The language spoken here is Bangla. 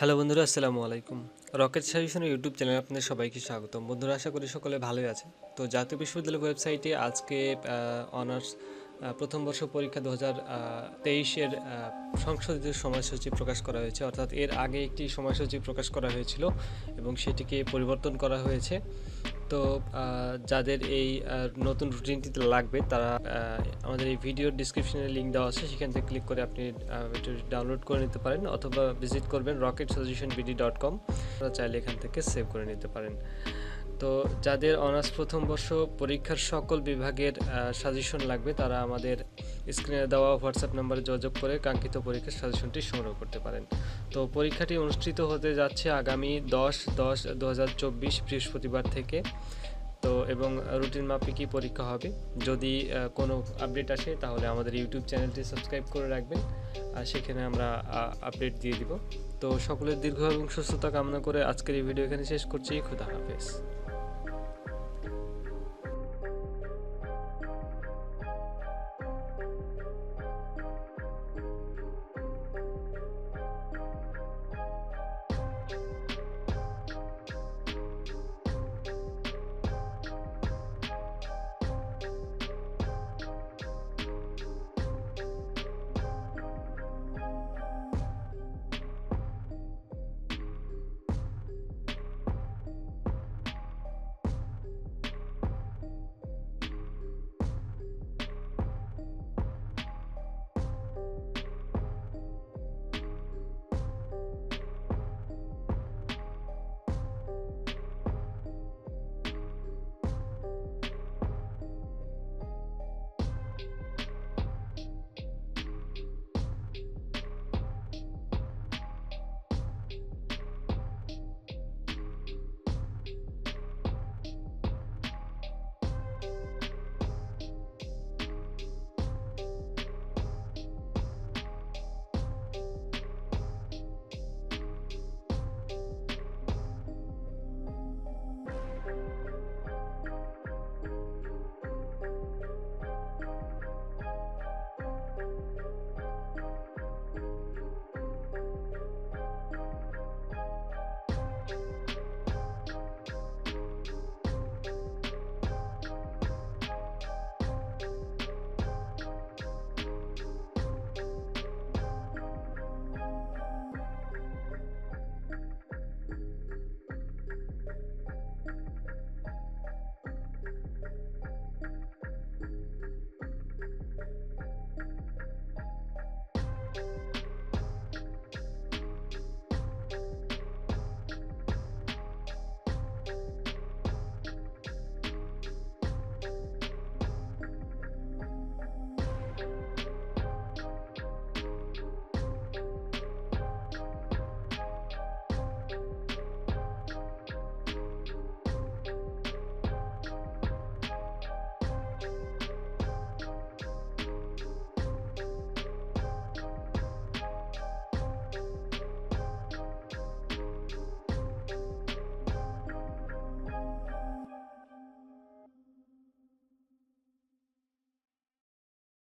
হ্যালো বন্ধুরা, আসসালামু আলাইকুম। রকেট সাজেশনের ইউটিউব চ্যানেলে আপনাদের সবাইকে স্বাগতম। বন্ধুরা, আশা করি সকলে ভালোই আছে তো জাতীয় বিশ্ববিদ্যালয়ের ওয়েবসাইটে আজকে অনার্স প্রথম বর্ষ পরীক্ষা দু হাজার তেইশের সংশোধিত সময়সূচি প্রকাশ করা হয়েছে। অর্থাৎ এর আগে একটি সময়সূচি প্রকাশ করা হয়েছিল এবং সেটিকে পরিবর্তন করা হয়েছে। তো যাদের এই নতুন রুটিনটিতে লাগবে, তারা আমাদের এই ভিডিওর ডিসক্রিপশনে লিঙ্ক দেওয়া আছে, সেখান থেকে ক্লিক করে আপনি ডাউনলোড করে নিতে পারেন, অথবা ভিজিট করবেন rocket suggestion BD dot com চাইলে এখান থেকে সেভ করে নিতে পারেন। তো যাদের অনার্স প্রথম বর্ষ পরীক্ষার সকল বিভাগের সাজেশন লাগবে, তারা আমাদের স্ক্রিনে দেওয়া হোয়াটসঅ্যাপ নাম্বারে যোগাযোগ করে কাঙ্ক্ষিত পরীক্ষার সাজেশনটি সংগ্রহ করতে পারেন। তো পরীক্ষাটি অনুষ্ঠিত হতে যাচ্ছে আগামী দশ দশ দু বৃহস্পতিবার থেকে। তো এবং রুটিন মাফিকই পরীক্ষা হবে। যদি কোনো আপডেট আসে, তাহলে আমাদের ইউটিউব চ্যানেলটি সাবস্ক্রাইব করে রাখবেন। আর সেখানে আমরা আপডেট দিয়ে দিব। তো সকলের দীর্ঘ এবং সুস্থতা কামনা করে আজকের এই ভিডিও এখানে শেষ করছি। খুদা হাফেজ।